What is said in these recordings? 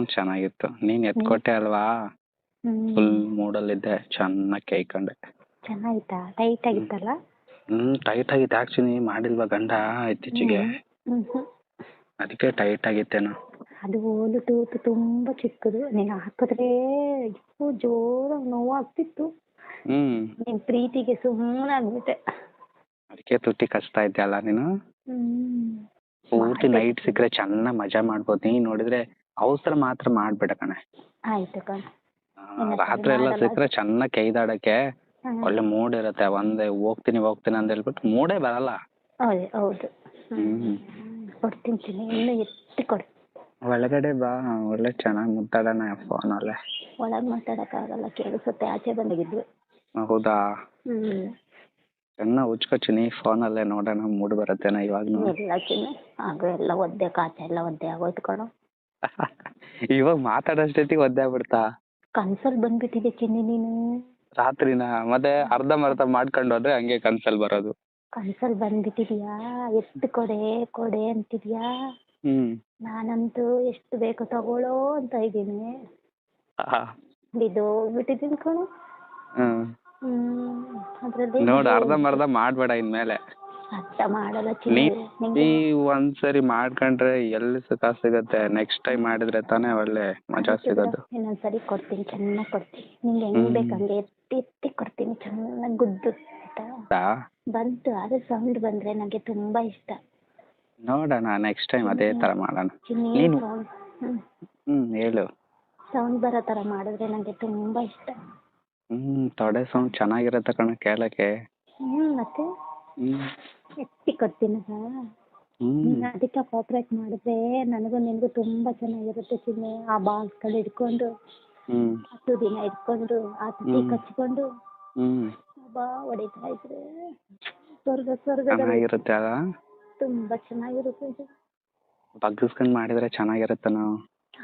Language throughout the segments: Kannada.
ಹ್ಮ್ ಚೆನ್ನಾಗಿತ್ತು. ನೀನ್ ಎತ್ಕೊಟ್ಟೆ ಅಲ್ವಾ? ಅಲ್ಲಿ ಮೂಡಲ್ಲಿದ್ದೆ ಚೆನ್ನಾಗಿ ಕೈಕೊಂಡೆ ಚೆನ್ನಾಗಿತ್ತಾ? ಟೈಟ್ ಆಗಿತ್ತಲ್ಲ? ಹ್ಮ್ ಟೈಟ್ ಆಗಿತ್ತು. ಆಕ್ಚುಲಿ ಮಾಡಿಲ್ವಾ ಗಂಡ ಇತ್ತೀಚೆಗೆ? ಅದಕ್ಕೆ ಟೈಟ್ ಆಗಿತ್ತೇನೋ. ಅದು ಹೋಲು ತೂತು ತುಂಬಾ ಚಿಕ್ಕದು. ನೀನು ಹಾಕಿದ್ರೆ ಇಷ್ಟು ಜೋರಾಗಿ ನೋವಾಗ್ತಿತ್ತು. ನಿನ್ ಪ್ರೀತಿಗೆ ಸುಮ್ಮನೆ ಆಗ್ಬಿಟ್ಟೆ. ಅದಕ್ಕೆ ತುಟಿ ಕಷ್ಟ ಇದ್ದೆ ಅಲ್ಲ ನೀನು ಪೂರ್ತಿ ನೈಟ್ ಸಿಕ್ಕರೆ ಚೆನ್ನಾಗಿ ಮಜಾ ಮಾಡ್ಬೋದು. ನೀನ್ ನೋಡಿದ್ರೆ ಅವಸರ ಮಾತ್ರ ಮಾಡ್ಬೇಡ ಕಣೆ. ಆಯ್ತು ರಾತ್ರಿ ಎಲ್ಲ. ಸಿಕ್ಕರೆ ಚೆನ್ನಾಗಿ ಕೈದಾಡಕ್ಕೆ ಒಳ್ಳೆ ಮೂಡ್ ಇರತ್ತೆ. ಒಂದೇ ಹೋಗ್ತೀನಿ ಹೋಗ್ತೀನಿ ಅಂತ ಹೇಳ್ಬಿಟ್ಟು ಮೂಡೇ ಬರಲ್ಲ. ಹೌದು ಹೌದು. ಹ್ಮ್. ಕೊಡ್ತೀನಿ ಇನ್ನು ಎತ್ತಿ ಕೊಡು. ಒಳಗಡೆ ಬಾ. ಒಳ್ಳೆ ಚೆನ್ನಾಗಿ ಮುಟ್ಟಾಡೋಣ ಫೋನ್ ಅಲ್ಲೇ ಒಳಗ್ ಮಾತಾಡಕ್ಕಾಗಲ್ಲ ಕೇಳಿಸುತ್ತೆ ಆಚೆ ಬಂದಿದ್ವಿ. ಹೌದಾ? ಹ್ಮ್. ಚೆನ್ನಾಗ್ ಉಚ್ಕೊತೀನಿ. ಫೋನ್ ಅಲ್ಲೇ ನೋಡೋಣ. ಮೂಡ್ ಬರುತ್ತೇನೋ ಇವಾಗ ಎಲ್ಲ ಚಿನ್ನ ಆಗ ಎಲ್ಲ ಒದ್ದೆ ಕಾಚೆ ಎಲ್ಲ ಒದ್ದೆ ಆಗೋಯ್ತು ಕಣೋ. ಇವಾಗ ಮಾತಾಡೋಷ್ಟೊತ್ತಿಗೆ ಒದ್ದೆ ಆಗ್ಬಿಡ್ತಾ. ಕನ್ಸಲ್ ಬಂದ್ಬಿಟ್ಟಿದೆ ಚಿನ್ನಿ ನೀನು. ರಾತ್ರಿನ? ಮತ್ತೆ ಅರ್ಧಂಬರ್ಧ ಮಾಡ್ಕೊಂಡು ಹೋದ್ರೆ ಹಂಗೆ ಕನ್ಸಲ್ ಬರೋದು. ಕನ್ಸಲ್ ಬಂದ್ಬಿಟ್ಟಿದ್ಯಾ? ಎಷ್ಟು ಕೊಡೆ ಕೊಡೆ ಅಂತಿದ್ಯಾ? ಹ್ಮ್. ನಾನಂತೂ ಎಷ್ಟು ಬೇಕು ತಗೊಳ್ಳೋ ಅಂತ ಇದ್ದೀನಿ. ಆಹಾ. ಬಿದ್ದು ಹೋಗ್ಬಿಟ್ಟಿದ್ದೀನಿ ಕಣೋ. ಹ್ಮ್. ಹ್ಮ್ ಅದ್ರಲ್ಲಿ ನೋಡ್ ಅರ್ಧಂಬರ್ಧ ಮಾಡ್ಬೇಡ ಇನ್ಮೇಲೆ. ಅರ್ಥ ಮಾಡಲ್ಲ ಚಿನ್ನಿ. ಒಂದ್ಸರಿ ಮಾಡ್ಕೊಂಡ್ರೆ ಎಲ್ಲಿ ಸುಖ ಸಿಗತ್ತೆ? ನೆಕ್ಸ್ಟ್ ಟೈಮ್ ಮಾಡಿದ್ರೆ ತಾನೇ ಒಳ್ಳೆ ಮಜಾ ಸಿಗೋದು. ಇನ್ನೊಂದ್ಸರಿ ಕೊಡ್ತೀನಿ ಚೆನ್ನಾಗಿ ಕೊಡ್ತೀನಿ. ನಿಂಗೆ ಹೆಂಗ್ ಬೇಕಂಗೆ ಬೇಕು ಹಂಗೆ ಎತ್ತಿ ಎತ್ತಿ ಕೊಡ್ತೀನಿ ಚೆನ್ನಾಗಿ ಗುದ್ದು ಆಯ್ತಾ? ಬಂತು ಅದು ಸೌಂಡ್ ಬಂದ್ರೆ ನಂಗೆ ತುಂಬಾ ಇಷ್ಟ. ನೋಡೋಣ ನೆಕ್ಸ್ಟ್ ಟೈಮ್ ಅದೇ ತರ ಮಾಡೋಣ. ಚಿನ್ನಿ ನೀನು? ಸೌಂಡ್ ಹ್ಮ್. ಹ್ಮ್ ಹೇಳು. ಸೌಂಡ್ ಬರೋ ತರ ಮಾಡಿದ್ರೆ ನಂಗೆ ತುಂಬಾ ಇಷ್ಟ. ಹ್ಮ್ ತೊಡೆ ಸೌಂಡ್ ಚೆನ್ನಾಗಿರತ್ತೆ ಕಣ ಕೇಳಕ್ಕೆ. ಹ್ಮ್ ಮತ್ತೆ? ಎತ್ತಿ ಕೊಡ್ತೀನಿ ಹಾ ನೀನು ಅದಕ್ಕೆ ಕೋಆಪರೇಟ್ ಮಾಡಿದ್ರೆ ನನಗೂ ನಿನಗೂ ತುಂಬಾ ಚೆನ್ನಾಗಿರುತ್ತೆ ಚಿನ್ನಿ. ಆ ಬಾಲ್ಸ್ಗಳು ಹಿಡ್ಕೊಂಡು ಹತ್ತು ದಿನ ಇಟ್ಕೊಂಡು ಆ ಹ್ಮ್. ಕಚ್ಕೊಂಡು ಬಾ ಹೊಡಿತಾ ಇದ್ರೆ ಸ್ವರ್ಗ ಸ್ವರ್ಗ ಚೆನ್ನಾಗಿರುತ್ತೆ ಅಲ್ಲ? ತುಂಬಾ ಚೆನ್ನಾಗಿರುತ್ತೆ. ಬಗ್ಗಿಸ್ಕೊಂಡ್ ಮಾಡಿದ್ರೆ ಚೆನ್ನಾಗಿರುತ್ತೆ ನಾವು.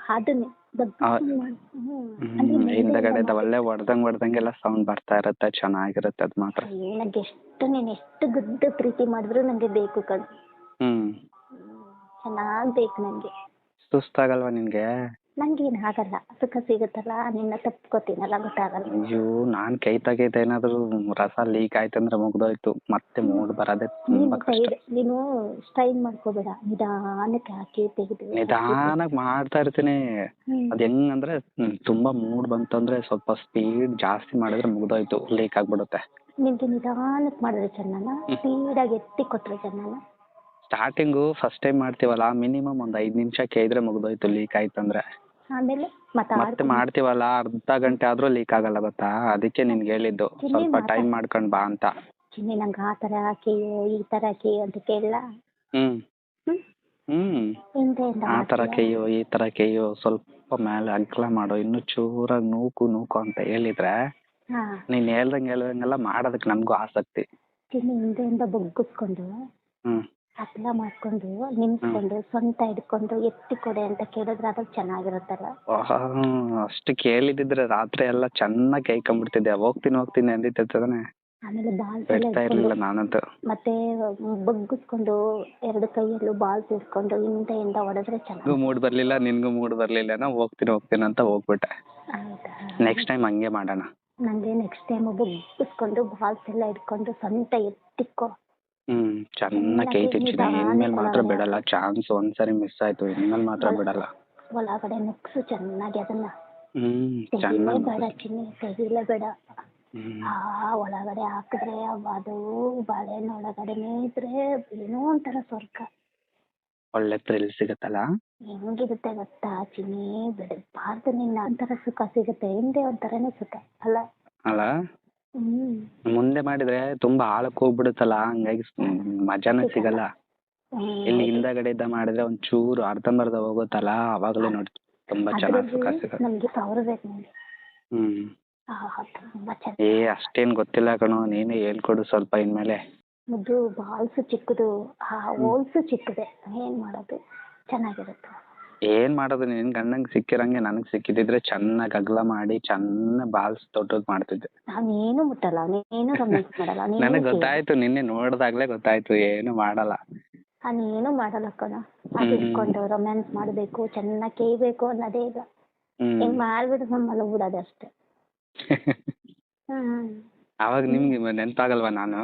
ಅದನ್ನೇ. ಬಗ್ಗಿಸ್ಕೊಂಡು ಮಾಡ್- ಹ್ಮ್. ಅಂದ್ರೆ ಹ್ಮ್ ಮುಂದೆ ಹಿಂದಗಡೆ ನಮ್ಮ- ಒಳ್ಳೆ ಹೊಡ್ದಂಗ್ ಹೊಡ್ದಂಗೆಲ್ಲ ಸೌಂಡ್ ಬರ್ತಾ ಇರುತ್ತೆ ಚೆನ್ನಾಗಿರುತ್ತೆ ಅದ್ ಮಾತ್ರ. ನನಗೆ ನಂಗೆ ಎಷ್ಟು ನೀನ್ ಎಷ್ಟು ಗುದ್ದು ಪ್ರೀತಿ ಮಾಡಿದ್ರು ನಂಗೆ ಬೇಕು ಕಣ್. ಹ್ಮ್ ಚೆನ್ನಾಗ್ ಬೇಕು ನಂಗೆ. ಸುಸ್ತಾಗಲ್ವಾ ನಿನ್ಗೆ? ನಂಗೇನ್ ಆಗಲ್ಲ. ಸುಖ ಸಿಗುತ್ತಲ್ಲ ನಿನ್ನ ತಪ್ಕೋತೀನಲ್ಲ ಗೊತ್ತಾಗಲ್ಲ. ಅಯ್ಯೋ ನಾನ್ ಕೈ ತೆಗೆದ ಏನಾದ್ರು ರಸ ಲೀಕ್ ಆಯ್ತಂದ್ರೆ ಮುಗ್ದೋಯ್ತು. ಮತ್ತೆ ಮೂಡ್ ಬರದೆ ನೀನು ತುಂಬಾ ಕಷ್ಟ. ಸೈಡ್ ನೀನು ಸ್ಟೈಲ್ ಮಾಡ್ಕೋಬೇಡ. ನಿಧಾನಕ್ಕೆ ಹಾಕಿ ತೆಗೆದು ನಿಧಾನಕ್ ಮಾಡ್ತಾ ಇರ್ತೀನಿ. ಅದ್ ಹೆಂಗಂದ್ರೆ ಹ್ಮ್, ತುಂಬಾ ಮೂಡ್ ಬಂತಂದ್ರೆ ಸ್ವಲ್ಪ ಸ್ಪೀಡ್ ಜಾಸ್ತಿ ಮಾಡಿದ್ರೆ ಮುಗ್ದೋಯ್ತು. ಲೀಕ್ ಆಗ್ಬಿಡುತ್ತೆ. ನಿಮ್ಗೆ ನಿಧಾನಕ್ಕೆ ಮಾಡಿದ್ರೆ ಚೆನ್ನನ? ಸ್ಪೀಡಾಗಿ ಎತ್ತಿ ಕೊಟ್ರೆ ಚೆನ್ನನ? ಸ್ಟಾರ್ಟಿಂಗು ಫಸ್ಟ್ ಟೈಮ್ ಮಾಡ್ತೀವಲ್ಲ ಮಿನಿಮಮ್ ಒಂದ್ ಐದ್ ನಿಮಿಷ ಕೇಳಿದ್ರೆ ಮುಗ್ದೋಯ್ತು ಲೀಕ್ ಆಯ್ತಂದ್ರೆ. ಆಮೇಲೆ ಮತ್ತೆ ಮತ್ತೆ ಮಾಡ್ತೀವಲ್ಲ ಅರ್ಧ ಗಂಟೆ ಆದ್ರೂ ಲೀಕ್ ಆಗಲ್ಲ ಗೊತ್ತಾ? ಅದಕ್ಕೆ ನಿನ್ಗೆ ಹೇಳಿದ್ದು. ಸ್ವಲ್ಪ ಟೈಮ್ ಮಾಡ್ಕೊಂಡ್ ಬಾ ಅಂತ. ಚಿನ್ನಿ ನಂಗೆ ಆ ಥರ ಹಾಕಿ ಈ ತರ ಹಾಕಿ ಅಂತ ಕೇಳಲ್ಲ ಹ್ಮ್. ಹ್ಮ್. ಹ್ಮ್. ಹಿಂದೆಯಿಂದ ಆ ತರ ಕೇಯೋ ಕೈಯು ಈ ತರ ಕೇಯೋ ಸ್ವಲ್ಪ ಮೇಲೆ ಅಗ್ಲ ಮಾಡು ಇನ್ನು ಚೂರಾಗಿ ನೂಕು ನೂಕು ಅಂತ ಹೇಳಿದ್ರೆ ಹಾ. ನೀನ್ ಹೇಳ್ದಂಗೆ ಹೇಳ್ದಂಗೆಲ್ಲ ಮಾಡೋದಕ್ಕೆ ನಮಗೂ ಆಸಕ್ತಿ. ಚಿನ್ನಿ ಹಿಂದೆಯಿಂದ ಬಗ್ಗಿಸ್ಕೊಂಡು ಹ್ಮ್. ಅಪ್ಲ ಮಾಡ್ಕೊಂಡು ನಿಂತ್ಕೊಂಡು ಸೊಂಟ ಹಿಡ್ಕೊಂಡು ಎತ್ತಿ ಕೊಡೆ ಅಂತ ಕೇಳಿದ್ರೆ ಅದು ಚೆನ್ನಾಗಿರುತ್ತಲ್ಲ? ಆಹಾ, ಅಷ್ಟು ಕೇಳಿದ್ರೆ ರಾತ್ರಿ ಎಲ್ಲ ಚೆನ್ನಾಗಿ ಕೈಕೊಂಡ್ಬಿಡ್ತಿದ್ದೆ ಹೋಗ್ತೀನಿ ಹೋಗ್ತೀನಿ ಅಂದಿದ್ದಾನೆ ಆಮೇಲೆ ಬಾಲ್ಸ್ ಎಲ್ಲ ಬಿಡ್ತಾ ಹಿಡ್ಕೊಂಡು ಇರ್ಲಿಲ್ಲ ನಾನಂತೂ. ಮತ್ತೆ ಬಗ್ಗಿಸ್ಕೊಂಡು ಎರಡು ಕೈಯಲ್ಲೂ ಬಾಲ್ಸ್ ಹಿಡ್ಕೊಂಡು ಹಿಂದೆ ಹೊಡೆದ್ರೆ ನಿನ್ಗೂ ಚೆನ್ನಾಗಿ ಮೂಡ್ ಬರ್ಲಿಲ್ಲ ನಿನ್ಗೂ ಮೂಡ್ ಬರ್ಲಿಲ್ಲ ನಾ ಹೋಗ್ತೀನಿ ಹೋಗ್ತೀನಿ ಅಂತ ಹೋಗ್ಬಿಟ್ಟೆ. ಹೌದಾ ನೆಕ್ಸ್ಟ್ ಟೈಮ್ ಹಂಗೆ ಮಾಡೋಣ. ನಂಗೆ ನೆಕ್ಸ್ಟ್ ಟೈಮ್ ಬಗ್ಗಿಸ್ಕೊಂಡು ಬಾಲ್ಸ್ ಎಲ್ಲ ಹಿಡ್ಕೊಂಡು ಸೊಂಟ ಎತ್ತಿಕ್ಕೋ ಹ್ಮ್ ಚೆನ್ನಾಗಿ ಕೈ ತಿಚ್ಚಿನಿ ಇನ್ಮೇಲ್ ಮಾತ್ರ ಬಿಡಲ್ಲ. ಚಾನ್ಸ್ ಒಂದ್ಸರಿ ಮಿಸ್ ಆಯ್ತು ಇನ್ಮೇಲ್ ಮಾತ್ರ ಬಿಡಲ್ಲ. ಒಳಗಡೆ ನುಗ್ಸು ಚೆನ್ನಾಗಿ ಅದನ್ನ. ಹ್ಮ್ ಚೆನ್ನಾಗಿ ಚಿನ್ನಿ ತೆಗಿಲೇ ಬೇಡ. ಹ್ಮ್. ಆ ಒಳಗಡೆ ಹಾಕಿದ್ರೆ ಅದು ಬಾಳೆಹಣ್ಣು ಒಳಗಡೆನೇ ಇದ್ರೆ ಏನೋ ಒಂಥರ ಸ್ವರ್ಗ. ಒಳ್ಳೆ ಥ್ರಿಲ್ ಸಿಗತ್ತಲ್ಲ? ಹೆಂಗಿರುತ್ತೆ ಗೊತ್ತಾ ಚಿನ್ನಿ? ಬಿಡಬಾರ್ದು ನಿನ್ನ ಒಂಥರ ಸುಖ ಸಿಗುತ್ತೆ. ಹಿಂದೆ ಒಂಥರನೇ ಸುಖ ಅಲ್ಲ? ಅಲ್ಲ? ಮುಂದೆ ಮಾಡಿದ್ರೆ ತುಂಬಾ ಆಳಕ್ಕೆ ಹೋಗ್ಬಿಡುತ್ತಲ್ಲ ಹಂಗಾಗಿ ಮಜಾನೇ ಸಿಗಲ್ಲ. ಇಲ್ಲಿ ಹಿಂದಗಡೆಯಿಂದ ಮಾಡಿದ್ರೆ ಒಂದ್ ಚೂರು ಅರ್ಧಂಬರ್ಧ ಹೋಗುತ್ತಲ್ಲ ಅವಾಗಲೇ ನೋಡಿ ತುಂಬಾ ಚೆನ್ನಾಗಿ ಸುಖ ಸಿಗುತ್ತೆ. ನಮ್ಗೆ ಬೇಕು ಹ್ಮ್. ಏ ಅಷ್ಟೇನ್ ಗೊತ್ತಿಲ್ಲ ಕಣೋ ನೀನೇ ಹೇಳ್ಕೊಡು ಸ್ವಲ್ಪ ಇನ್ಮೇಲೆ. ಅದು ಬಾಲ್ಸು ಚಿಕ್ಕದು ಹೋಲ್ಸು ಚಿಕ್ಕದೆ ಏನ್ ಮಾಡೋದು? ಚೆನ್ನಾಗಿರುತ್ತೆ. ಏನ್ ಮಾಡೋದು? ನಿನ್ ಗಂಡಂಗ್ ಸಿಕ್ಕಿರಂಗೆ ನನಗ್ ಸಿಕ್ಕಿದಿದ್ರೆ ಚೆನ್ನಾಗ್ ಅಗ್ಲ ಮಾಡಿ ಚೆನ್ನ ಬಾಲ್ಸ್ ದೊಡ್ಡದ್ ಮಾಡ್ತಿದ್ದೆ. ನಾನೇನು ಮುಟ್ಟಲ್ಲ ನೀನು ರೊಮ್ಯಾನ್ಸ್ ಮಾಡಲ್ಲ ನನಗ್ ಗೊತ್ತಾಯ್ತು ನಿನ್ನೆ ನೋಡ್ದಾಗ್ಲೇ ಗೊತ್ತಾಯ್ತು ಏನು ಮಾಡಲ್ಲ. ನಾನೇನು ಮಾಡಲ್ಲ ಕಣ ಅದು ರೊಮ್ಯಾನ್ಸ್ ಮಾಡ್ಬೇಕು ಚೆನ್ನಾಗ್ ಕೇಯ್ಬೇಕು ಅನ್ನೋದೇ ಇಲ್ಲ. ಹಿಂಗ್ ಮಾಡ್ಬಿಟ್ಟು ನಮ್ಮಲ್ಲ ಬಿಡೋದು ಅಷ್ಟೇ. ಹ್ಮ್. ಅವಾಗ ನಿಮ್ಗೆ ನೆನ್ಪಾಗಲ್ವಾ ನಾನು?